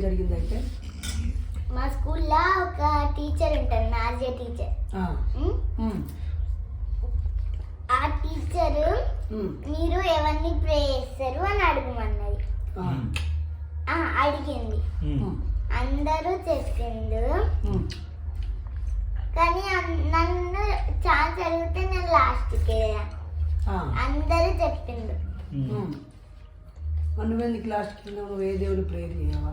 జరిగింది అయితే మా స్కూల్లో ఒక టీచర్ ఉంటుంది నాజియా టీచర్ ఆ, టీచర్ మీరు ఎవరిని ప్రే చేస్తారు అని అడగమన్నది. ఆ, ఆ, అడిగింది. అందరూ చెప్పిండు. ఉమ్, కానీ నన్ను ఛాన్స్ అడిగితే నేను లాస్ట్కి ఆ, అందరూ చెప్పిండు. నువ్వెందుకు లాస్ట్కి? నువ్వు ఏ దేవుని ప్రేయర్ చేయవా?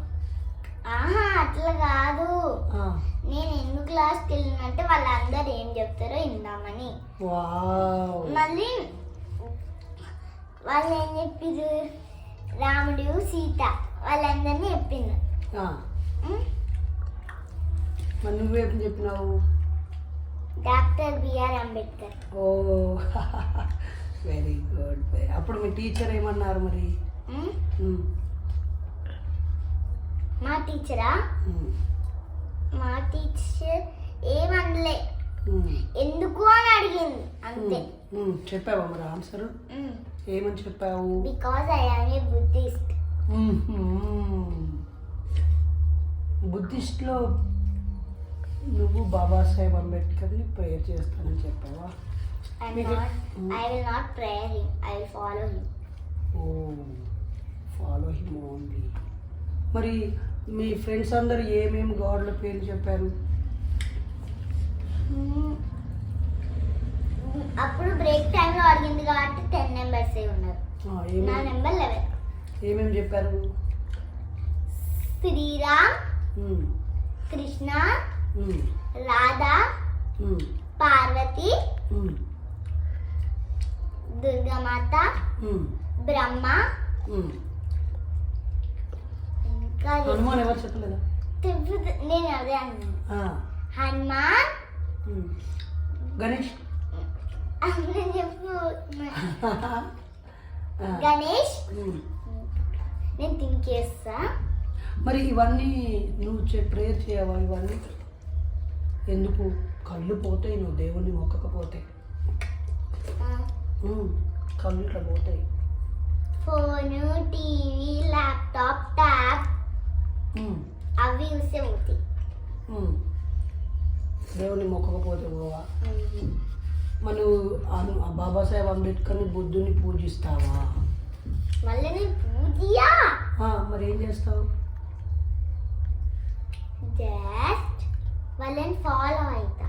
ఆహా అట్లా కాదు. నేను ఎందుకు లాస్ట్కి వెళ్ళినంటే వాళ్ళందరూ ఏం చెప్తారో విందామని. వావ్. మళ్ళీ వాళ్ళు ఏం చెప్పారు రాముడు సీత వాళ్ళందరినీ చెప్పిండు ఆ, ఉమ్, మరి నువ్వేం చెప్పినావు? Doctor BR Ambedkar. ఓ. Very good. అప్పుడు మీ టీచర్ ఏమన్నారు మరి? మా టీచరా మా టీచర్ ఏమనలే. ఎందుకు అని అడిగింది. అంతే. చెప్పావా మరి ఆన్సర్ ఏమని చెప్పావు? Because I am a Buddhist బుద్ధిస్ట్లో నువ్వు బాబాసాహెబ్ అంబేద్కర్ని ప్రేయర్ చేస్తానని చెప్పావా. I will not prayer him I will follow him oh. Follow him only మరి మీ ఫ్రెండ్స్ అందరు ఏమేమి గాడ్ల పేర్లు చెప్పారు? అప్పుడు బ్రేక్ టైంలో అడిగింది కాబట్టి టెన్ నెంబర్స్ ఉన్నారు. నా నెంబర్ లెవెన్. ఏమేమి చెప్పారు? శ్రీరామ్ కృష్ణ రాధా పార్వతి దుర్గామాత బ్రహ్మ హనుమాన్ ఎవరు చెప్పలేదా? నేను అదే అన్నాను. హనుమాన్. గణేష్? గణేష్. నేను థింక్ చేస్తా. మరి ఇవన్నీ నువ్వు చే ప్రేయర్ చేయవా ఇవన్నీ? ఎందుకు? కళ్ళు పోతాయి నువ్వు దేవుణ్ణి మొక్కకపోతే. కళ్ళు ఇట్లా పోతాయి. Phone TV laptop tab. అవి చూస్తే పోతాయి. దేవుణ్ణి మొక్కకపోతే పోవా అను- ఆ బాబాసాహెబ్ అంబేద్కర్ని బుద్ధుని పూజిస్తావా? మళ్ళీ నేను పూజయా? ఆ, మరి ఏం చేస్తావు? జస్ట్ వాళ్ళని ఫాలో అవుతా.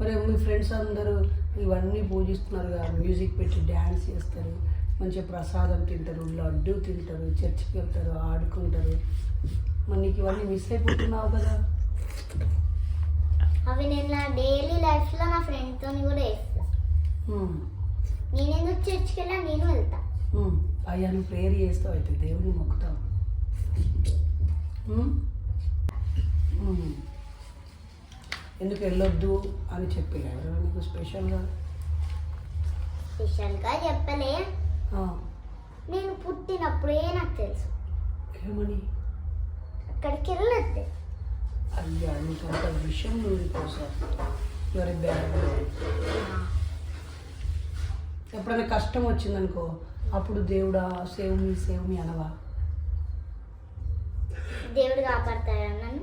మరి మీ ఫ్రెండ్స్ అందరూ ఇవన్నీ పూజిస్తున్నారు కదా మ్యూజిక్ పెట్టి డ్యాన్స్ చేస్తారు. మంచిగా ప్రసాదం తింటారు లడ్డు తింటారు చర్చికి వెళ్తారు ఆడుకుంటారు. మరి నీకు ఇవన్నీ మిస్ అయిపోతున్నావు కదా? అవి నేను నా డైలీ లైఫ్లో నా ఫ్రెండ్తో కూడా వేస్తా మ్మ్. నేను ఎందుకు చర్చికి వెళ్ళా? నేను వెళ్తా. అయ్యా నువ్వు ప్రేయర్ చేస్తావు అయితే దేవుని మొక్కుతావు. ఎందుకు వెళ్ళొద్దు అని చెప్పి నీకు స్పెషల్గా స్పెషల్గా చెప్పలే. నేను పుట్టినప్పుడే నాకు తెలుసు. ఏమని? అక్కడికి వెళ్ళొద్దు. అయ్యా నీకు అంత విషయం నువ్వు కోసం వెరీ బ్యాడ్ ఎప్పుడైనా కష్టం వచ్చిందనుకో అప్పుడు దేవుడా సేవ్ మీ సేవ్ మీ అనవా? దేవుడు కాపాడతాడు నన్ను?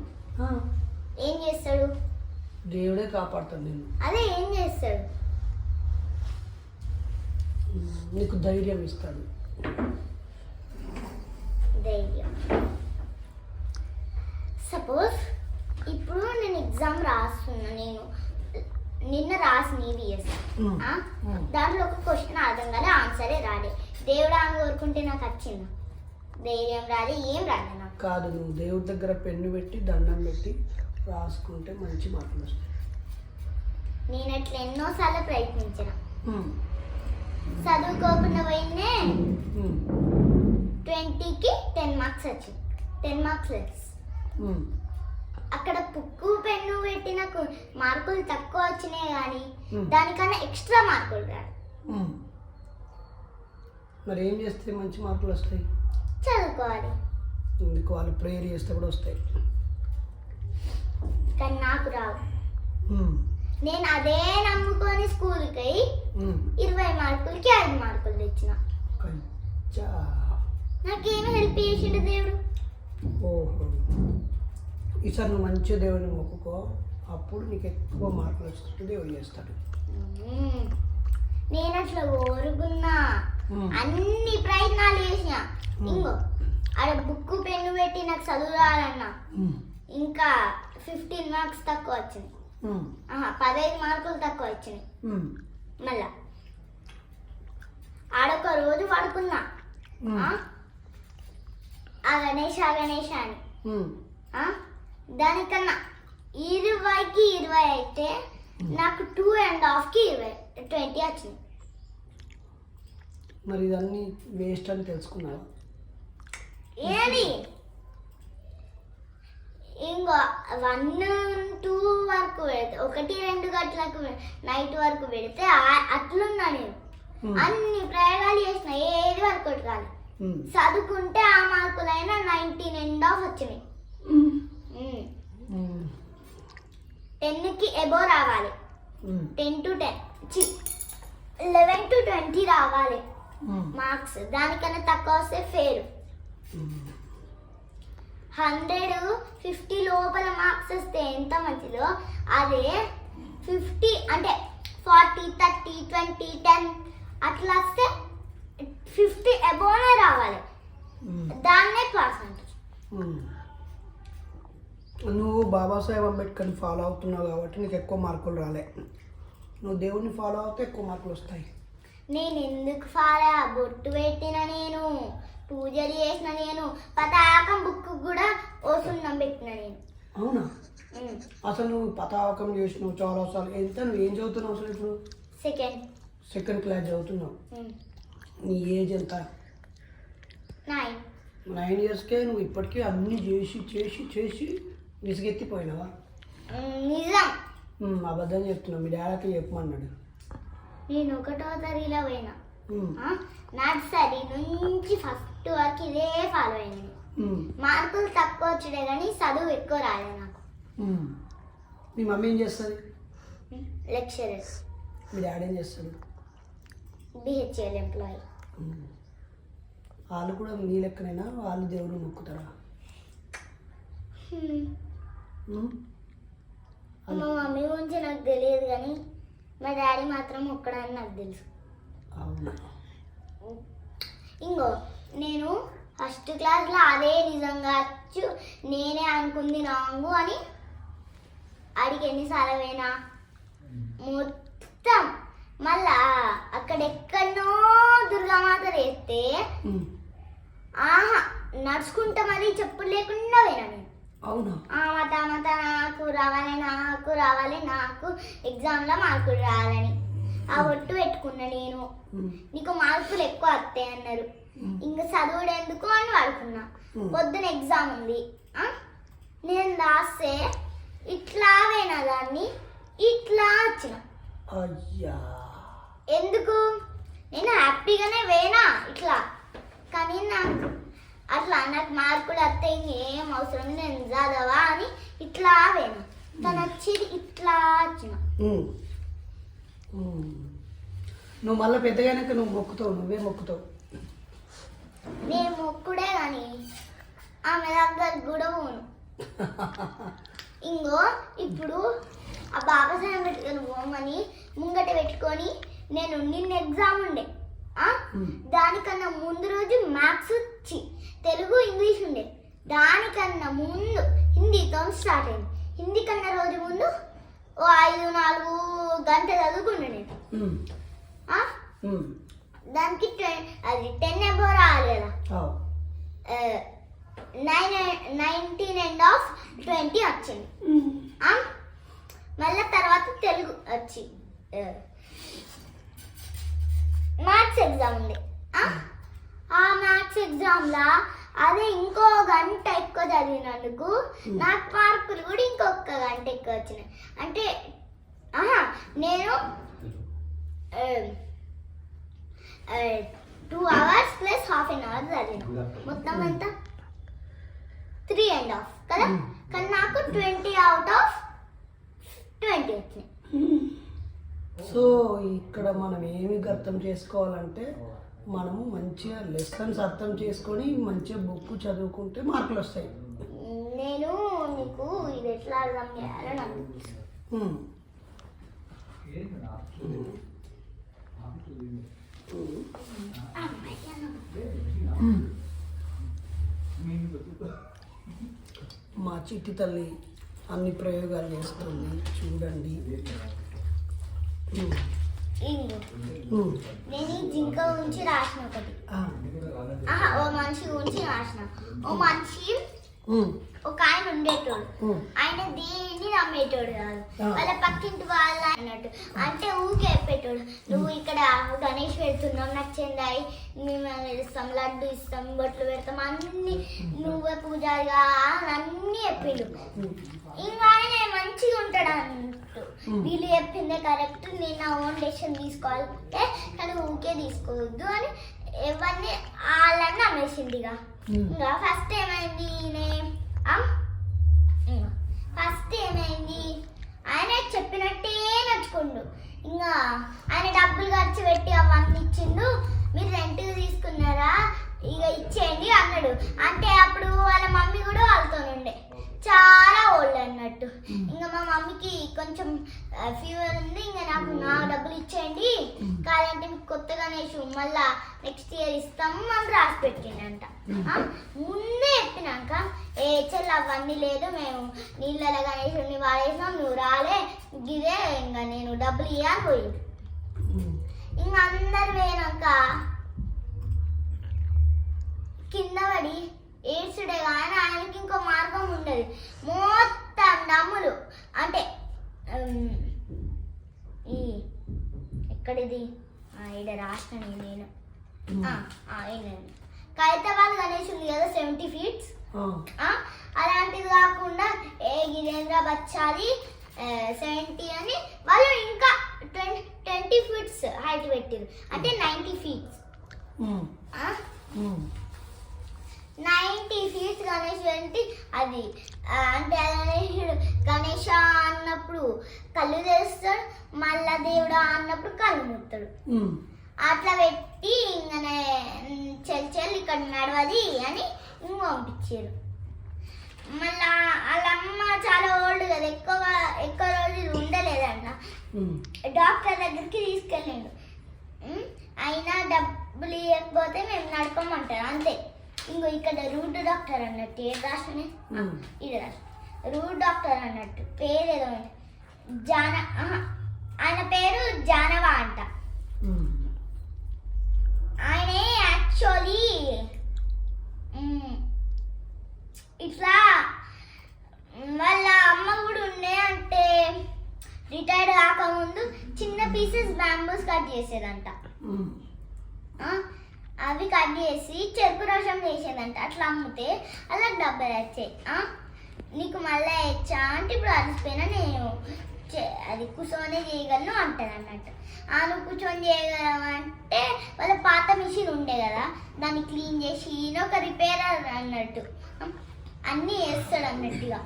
ఏం చేస్తాడు? దేవుడే కాపాడుతాడు నేను అదే ఏం చేస్తాడు? నీకు ధైర్యం ఇస్తాడు. ధైర్యం. సపోజ్ ఇప్పుడు నేను ఎగ్జామ్ రాస్తున్నా నేను నిన్న రాసిన ఈవీఎస్ మ్మ్. మ్మ్. దాంట్లో ఒక క్వశ్చన్ అర్థం కాలే ఆన్సరే రాలే. దేవుడు అని కోరుకుంటే నాకు వచ్చింది? ధైర్యం రాలే ఏం రాలే నాకు. కాదు నువ్వు దేవుడి దగ్గర పెన్ను పెట్టి దండం పెట్టి రాసుకుంటే మంచి మార్కులు వస్తాయి. నేను అట్లా ఎన్నోసార్లు ప్రయత్నించిన. చదువుకోకుండా పోయినే మ్మ్. ట్వంటీకి టెన్ మార్క్స్ వచ్చింది టెన్ మార్క్స్ మ్మ్. అక్కడ పుక్కు పెన్ను పెట్టి నాకు మార్కులు తక్కువ వచ్చినాయి కానీ. దానికన్నా ఎక్స్ట్రా మార్కులు రాదు. మరి ఏం చేస్తే మంచి మార్కులు వస్తాయి చదువుకోవాలి ఇందుకు వాళ్ళు ప్రేయర్ చేస్తే కూడా వస్తాయి కానీ నాకు రావు. నేను అదే నమ్ముకొని స్కూల్కి అయి. ఇరవై మార్కులకి ఐదు మార్కులు తెచ్చిన నాకేమి హెల్ప్ చేసిండు దేవుడు ఓహో ఈసారి నువ్వు మంచి దేవుని మొక్కుకో అప్పుడు నీకు ఎక్కువ మార్కులు వస్తుంది దేవుడు చేస్తాడు. నేను అట్లా కోరుకున్నా. అన్ని ప్రయత్నాలు చేసిన. ఇంకో ఆడ బుక్ పెన్ను పెట్టి నాకు చదువు రావాలన్నా మ్మ్. ఇంకా ఫిఫ్టీన్ మార్క్స్ తక్కువ వచ్చింది పదహైదు మార్కులు తక్కువ వచ్చినాయి. మళ్ళా. ఆడొక రోజు పడుకున్నా. ఆ? గణేష్ ఆ గణేష్ అని? దానికన్నా ఇరవైకి ఇరవై అయితే నాకు టూ అండ్ హాఫ్కి ఇరవై ట్వంటీ వచ్చింది. మరి ఇదన్నీ వేస్ట్ అని తెలుసుకున్నావా ఏది? ఇంకో వన్ టూ వరకు పెడితే ఒకటి రెండు గంటలకు నైట్ వరకు పెడితే అట్లున్నా నేను. అన్ని ప్రయోగాలు చేసిన ఏది వర్కౌట్ కాదు. చదువుకుంటే ఆ మార్కులైనా నైన్టీన్ ఎండ్ ఆఫ్ వచ్చినాయి. టెన్కి ఎబో రావాలి. Ten to ten eleven to twenty రావాలి. మార్క్స్ దానికన్నా తక్కువ వస్తే ఫెయిల్. హండ్రెడ్ ఫిఫ్టీ లోపల మార్క్స్ వస్తే ఎంత మంచిదో? అదే ఫిఫ్టీ అంటే ఫార్టీ థర్టీ ట్వంటీ టెన్ అట్లా వస్తే ఫిఫ్టీ అబోనే రావాలి. దాన్నే మ్మ్. నువ్వు బాబాసాహెబ్ అంబేద్కర్ని ఫాలో అవుతున్నావు కాబట్టి నీకు ఎక్కువ మార్కులు రాలే. నువ్వు దేవుడిని ఫాలో అవుతే ఎక్కువ మార్కులు వస్తాయి. నేను ఎందుకు ఫారా బొట్టు పెట్టిన నేను. పూజలు చేసిన నేను పతాకం బుక్ కూడా ఓసున్నం పెట్టిన నేను. అవునా. అసలు నువ్వు పతాకం చేసినావు చాలా సార్లు. ఎంత నువ్వు ఏం చదువుతున్నావు అసలు ఇప్పుడు? సెకండ్ సెకండ్ క్లాస్ చదువుతున్నావు. నీ ఏజ్ ఎంత? నైన్ నైన్ ఇయర్స్కే నువ్వు ఇప్పటికీ అన్నీ చేసి చేసి చేసి విసిగెత్తిపోయినావా? నిజం. అబద్ధం చెప్తున్నావు. మీ డాడీకి చెప్పమన్నాడు. నేను ఒకటో తరగతిలో పోయినా? నర్సరీ నుంచి ఫస్ట్ వరకు ఇదే ఫాలో అయింది మార్కులు తక్కువ వచ్చుడే కానీ చదువు ఎక్కువ రాలేదు నాకు. మీ మమ్మీ ఏం చేస్తుంది? లెక్చరర్స్ మీ డాడీ ఏం చేస్తాడు? బిహెచ్ఎల్ ఎంప్లాయీ. వాళ్ళు కూడా నీ లెక్కనైనా వాళ్ళు దేవుడు మొక్కుతారా? మా మమ్మీ గురించి నాకు తెలియదు కానీ మా డాడీ మాత్రం ఒక్కడని నాకు తెలుసు. అవునా? ఇంకో నేను ఫస్ట్ క్లాస్లో అదే నిజంగా వచ్చు నేనే అనుకుంది రాంగు అని అడిగి ఎన్నిసార్లు పోయినా మొత్తం మళ్ళా అక్కడెక్కడనో దుర్గామాత వేస్తే. ఆహా నడుచుకుంటా మరి చెప్పులు లేకుండా పోయినా నేను అవునా ఆ మత మత నాకు రావాలి నాకు రావాలి నాకు ఎగ్జామ్లో మార్కులు రావాలని ఆ ఒట్టు పెట్టుకున్నా నేను. నీకు మార్కులు ఎక్కువ వస్తాయి అన్నారు. ఇంకా చదువుడు ఎందుకు అని పడుకున్నా. పొద్దున ఎగ్జామ్ ఉంది? నేను రాస్తే ఇట్లా పోయినా దాన్ని ఇట్లా వచ్చిన. అయ్యా. ఎందుకు? నేను హ్యాపీగానే వేనా ఇట్లా. కానీ నాకు అట్లా నాకు మార్కులు వస్తే ఇంకేం అవసరం నేను చదవా అని ఇట్లా వేనా తను వచ్చేది ఇట్లా వచ్చిన. నువ్వు మళ్ళీ పెద్దగానాక నువ్వు మొక్కుతావు నువ్వే మొక్కుతావు. నేను మొక్కుడే కానీ ఆమె దగ్గర కూడా పోను ఇంకో ఇప్పుడు ఆ బాబాసాహెబ్ అంబేద్కర్ బొమ్మని ముంగట పెట్టుకొని నేను నిన్న ఎగ్జామ్ ఉండే. దానికన్నా ముందు రోజు మ్యాథ్స్ వచ్చి తెలుగు ఇంగ్లీష్ ఉండే దానికన్నా ముందు హిందీతో స్టార్ట్ అయింది హిందీ కన్నా రోజు ముందు ఓ ఐదు నాలుగు గంటలు నేను? మ్మ్. దానికి టెన్ అది టెన్ రావాలి కదా. అవు. Nine nineteen and half twenty వచ్చింది? మళ్ళా తర్వాత తెలుగు వచ్చి మ్యాథ్స్ ఎగ్జామ్ ఉంది. ఆ? మ్యాథ్స్ ఎగ్జామ్లా అదే ఇంకో గంట ఎక్కువ చదివినందుకు నాకు మార్కులు కూడా ఇంకొక గంట ఎక్కువ వచ్చినాయి. అంటే నేను two hours plus half an hour చదివిన మొత్తం ఎంత? త్రీ అండ్ హాఫ్ కదా? Hmm. కానీ నాకు ట్వంటీ అవుట్ ఆఫ్ ట్వంటీ వచ్చినాయి. సో ఇక్కడ మనం ఏమి అర్థం చేసుకోవాలంటే మనము మంచిగా లెసన్స్ అర్థం చేసుకొని మంచిగా బుక్ చదువుకుంటే మార్కులు వస్తాయి. నేను నీకు ఇది ఎట్లా అర్థం చేయాలో నాకు తెలుసు. ఉమ్. మా చిట్టి తల్లి అన్ని ప్రయోగాలు చేస్తుంది. చూడండి. నేను జింక గురించి రాసిన ఒకటి. ఓ మనిషి గురించి రాసిన. ఓ మనిషి. ఒక ఆయన ఉండేటోడు. ఆయన దేన్ని నమ్మేటోడు కాదు. వాళ్ళ పక్కింటి వాళ్ళ అన్నట్టు. అంటే ఊకే చెప్పేటోడు. నువ్వు ఇక్కడ గణేష్ పెడుతున్నావు నాకు చెందాయి మేము ఇస్తాం లడ్డు ఇస్తాం బొట్లు పెడతాం అన్ని నువ్వే పూజారిగా అని అన్ని చెప్పిండు. ఇంకా ఆయన మంచిగా ఉంటాడు అన్నట్టు. వీళ్ళు చెప్పిందే కరెక్ట్. నేను నా ఓన్ డెసిషన్ తీసుకోవాలంటే కానీ ఊకే తీసుకోవద్దు అని ఎవరిని వాళ్ళని నమ్మేసింది ఇంకా ఫస్ట్ ఏమైంది ఫస్ట్ ఏమైంది ఆయన చెప్పినట్టే నచ్చుకుండు ఇంకా ఆయన డబ్బులు ఖర్చు పెట్టి అవన్నీ ఇచ్చిండు మీరు రెంట్ తీసుకున్నారా ఇక ఇచ్చేయండి అన్నాడు అంటే అప్పుడు వాళ్ళ మమ్మీ కూడా వాళ్ళతో ఉండే చాలా ఓల్డ్ అన్నట్టు. ఇంకా మా మమ్మీకి కొంచెం ఫీవర్ ఉంది. ఇంకా నాకు నా డబ్బులు ఇచ్చేయండి. కాదంటే మీకు కొత్తగా నేసు మళ్ళా నెక్స్ట్ ఇయర్ ఇస్తాము. అని రాసి పెట్టిండంట ముందే చెప్పినాక ఏ చెల్లి అవన్నీ లేదు. మేము నీళ్ళలో గణేశుడిని వాడేసాం నువ్వు రాలే. ఇదే ఇంకా నేను డబ్బులు ఇవ్వాలి పోయింది. ఉమ్. ఇంకా అందరు పోయినాక కింద పడి ఏడ్చుడే కానీ ఆయనకి ఇంకో మార్గం ఉండదు. మొత్తం డమ్ములు అంటే ఈ ఎక్కడిది? ఈడ రాసిన నేను. ఖైరతాబాద్ గణేష్ ఉంది కదా సెవెంటీ ఫీట్స్. అలాంటిది కాకుండా ఏ గిరేంద్ర బచ్చాది సెవెంటీ అని వాళ్ళు ఇంకా ట్వంటీ ట్వంటీ ఫీట్స్ హైట్ పెట్టారు. అంటే నైంటీ ఫీట్స్ ఉమ్. ఉమ్. నైంటీ ఫీట్స్ గణేష్ అంటే అది అంటే గణేశుడు గణేష అన్నప్పుడు కళ్ళు తెరుస్తాడు మళ్ళా దేవుడా అన్నప్పుడు కళ్ళు ముడతాడు. అట్లా పెట్టి ఇంకనే చెల్ చెల్ ఇక్కడ నడవది అని ఇంక పంపించారు మళ్ళా వాళ్ళ అమ్మ చాలా ఓల్డ్ కదా ఎక్కువ ఎక్కువ రోజులు ఉండలేదంట. డాక్టర్ దగ్గరికి తీసుకెళ్ళిండు అయినా డబ్బులు ఇవ్వకపోతే మేము నడపమంటారు అంతే ఇంకో ఇక్కడ రూట్ డాక్టర్ అన్నట్టు ఏ రాష్ట్రమే ఉమ్. ఇది రాష్ట్రం రూట్ డాక్టర్ అన్నట్టు పేరు ఏదో ఉంది. జాన ఆయన పేరు జానవా అంట. ఆయన యాక్చువల్లీ ఇట్లా వాళ్ళ అమ్మ కూడా ఉండే అంటే రిటైర్డ్ కాకముందు చిన్న పీసెస్ బ్యాంబూస్ కట్ చేసేదంట అవి కట్ చేసి చెరుకు రసం చేసేదంట. అట్లా అమ్మితే అలా డబ్బులు వచ్చాయి. నీకు మళ్ళీ ఇచ్చా అంటే ఇప్పుడు అలసిపోయినా నేను చే- అది కూర్చొని చేయగలను అంటాను అన్నట్టు. ఆ నువ్వు కూర్చొని చేయగలవు అంటే వాళ్ళ పాత మిషన్ ఉండే కదా దాన్ని క్లీన్ చేసి ఈయన ఒక రిపేర్ అన్నట్టు. అన్నీ వేస్తాడు అన్నట్టుగా.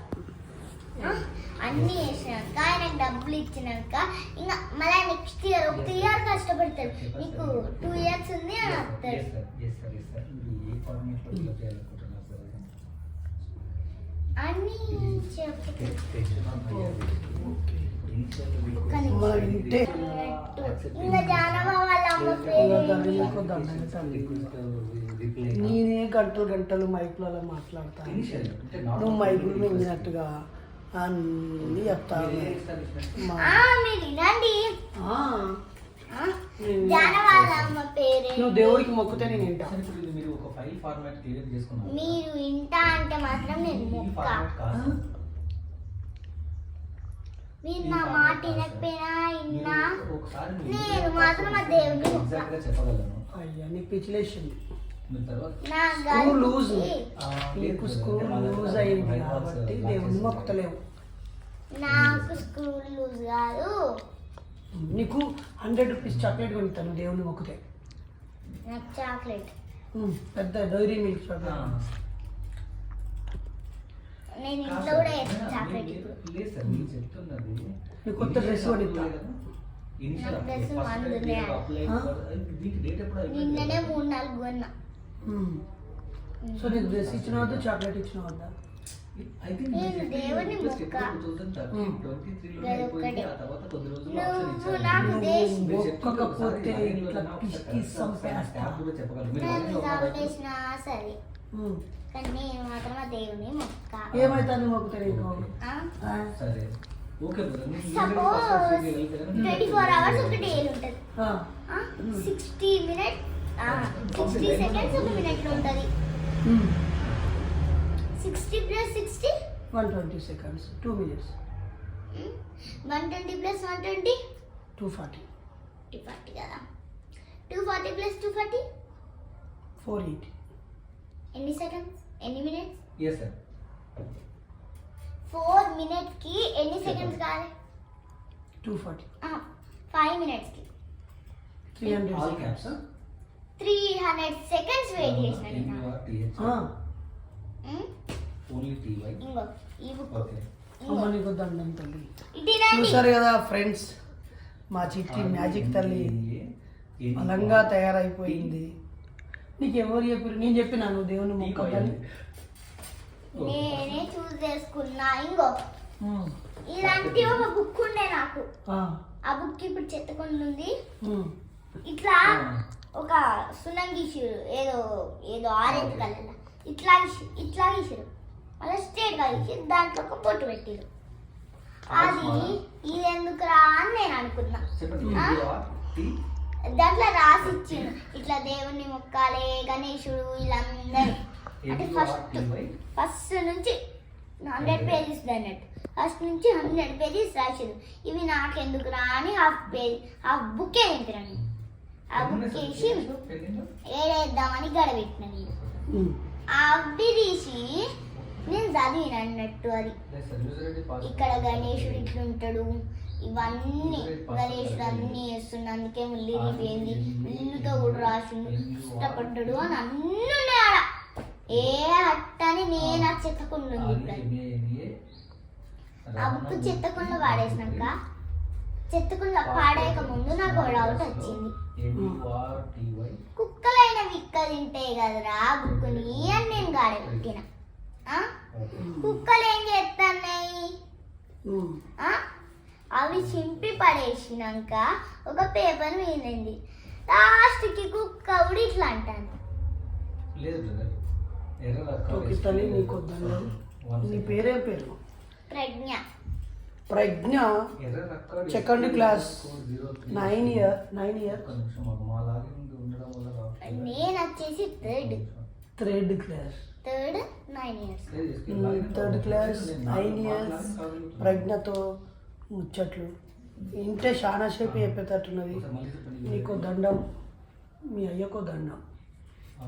అన్నీ వేసినాక ఆయనకు డబ్బులు ఇచ్చినాక ఇంకా మళ్ళీ నెక్స్ట్ ఇయర్ ఒక ఇయర్ కష్టపడతాడు నీకు టూ ఇయర్స్ ఉంది అని వస్తాడు అన్నీ. ఇంకా వాళ్ళ అమ్మ పేరు నేనే గంటలు గంటలు మైకులలో మాట్లాడతాను నువ్వు మైకులు మింగినట్టుగా అన్నీ చెప్తాను నువ్వు దేవుడికి మొక్కితే నేను వింటా. మీరు ఒక ఫైల్ ఫార్మాట్ క్లియర్ మీరు వింటా అంటే మాత్రం నేను మొక్క. మీరు నా మాట వినకపోయినా మీరు నేను మాత్రం ఆ దేవుడికి మొక్క. ఎగ్జాక్ట్గా చెప్పగలను. అయ్యా నీకు పిచ్చిలేసింది స్క్రూ లూజ్ నీకు స్క్రూ లూజ్ అయింది కాబట్టి చేసుకోవాలి. మొక్కలేవు నాకు స్క్రూ లూజ్ కాదు. నీకు హండ్రెడ్ రూపీస్ చాక్లెట్ కొనిస్తాను దేవుని మొక్కితే. నాకు చాక్లెట్. పెద్ద డైరీ మిల్క్ చాక్లెట్. నేను ఇంట్లో కూడా చాక్లెట్ నీకు కొత్త డ్రెస్ కొనిస్తా. ఇనిషియల్ నాకు అప్లై తెలుసు, ఫస్ట్ అందులో డేట్ అప్లై ఆ? దీనికి డేట్ ఎప్పుడు అయిపోయింది? నిన్ననే మూడు నాలుగు కొన్నా. సో నీకు డ్రెస్ ఇచ్చిన వద్దా చాక్లెట్ ఇచ్చిన వద్దా? ఐ థింక్ నేను దేవుని మొక్క. నువ్వు. నాకు దేశ్ ఇట్లా పిసికి సరే. కానీ నేను మాత్రం దేవుని ఏమైతుంది? సరే. సపోజ్ ట్వంటీ ఫోర్ అవర్స్ ఒక డే ఉంటుంది. ఆ. సిక్స్టీ మినిట్ సిక్స్టీ సెకండ్స్ ఒక మినిట్లో ఉంటుంది. Sixty plus sixty one twenty seconds two minutes one twenty plus one twenty two forty two forty కదా. Two forty plus two forty four eighty ఎన్ని seconds ఎన్ని minutes yes sir four మినిట్స్కి ఎన్ని seconds కావాలి? Two forty five మినిట్స్కి three hundred all caps three hundred seconds wait చేసిన చూసారు కదా ఫ్రెండ్స్ మా చిట్టి మ్యాజిక్ తల్లి. బలంగా తయారైపోయింది. నీకు ఎవరు చెప్పారు నేను చెప్పినా నువ్వు దేవుని మొక్కదని నేనే చూస్ చేసుకున్నా ఇంకో ఇలాంటి ఒక బుక్ ఉండే నాకు. ఆ. బుక్ ఇప్పుడు చెత్తకుండా ఉంది ఇట్లా ఒక సున్నం గీసిరు ఏదో ఏదో ఆరెంజ్ కలర్ ఇట్లా గీసి- ఇట్లా గీసిరు మళ్ళీ స్ట్రేట్గా గీసి దాంట్లో ఒక పొట్టు పెట్టిరు. అది ఇది ఎందుకు రా అని నేను అనుకున్నా. దాంట్లో రాసి ఇచ్చిండు ఇట్లా దేవుణ్ణి మొక్కాలే గణేశుడు వీళ్ళందరూ. అంటే ఫస్ట్ ఫస్ట్ నుంచి హండ్రెడ్ పేజెస్ అన్నట్టు ఫస్ట్ నుంచి హండ్రెడ్ పేజెస్ రాసిరు. ఇవి నాకెందుకు రా అని హాఫ్ పేజ్ హాఫ్ బుక్ నింపినాను ఆ బుక్ వేసి ఏడేద్దామని గడబెట్టిన నేను. ఆ అబ్బి తీసి నేను చదివిన అన్నట్టు అది. ఇక్కడ గణేశుడు ఇట్లుంటాడు. ఇవన్నీ గణేశుడు అన్ని చేస్తుండు. అందుకే ముల్లి రీపోయింది ఇల్లుతో కూడా రాసిండు. ఇష్టపడ్డాడు అని అన్నీ ఉన్నాయి ఆడ. ఏ అట్టని నేను ఆ చెత్తకుండా ఆ బుక్ చెత్తకుండా పాడేసినాక చెత్తకుండా పాడేయక ముందు నాకు డౌట్ వచ్చింది. కుక్కలైన విక్క తింటే కదరా బుక్కుని అని నేను గాడే పెట్టిన. ఆ? కుక్కలు ఏం చేస్తున్నాయి ఆ? అవి చింపి పడేసినాక ఒక పేపర్ మీదండి లాస్ట్కి కుక్క కూడా ఇట్లా అంటాను నీ పేరే పేరు. Pragya. Pragya Second class. Nine year nine year మాకు. నేను వచ్చేసి third third class third nine years third class నేను ఇయర్స్. ప్రజ్ఞతో ముచ్చట్లు ఇంటే చాలా సేపు చెప్పేటట్టున్నది. నీకు దండం మీ అయ్యకో దండం ఆ,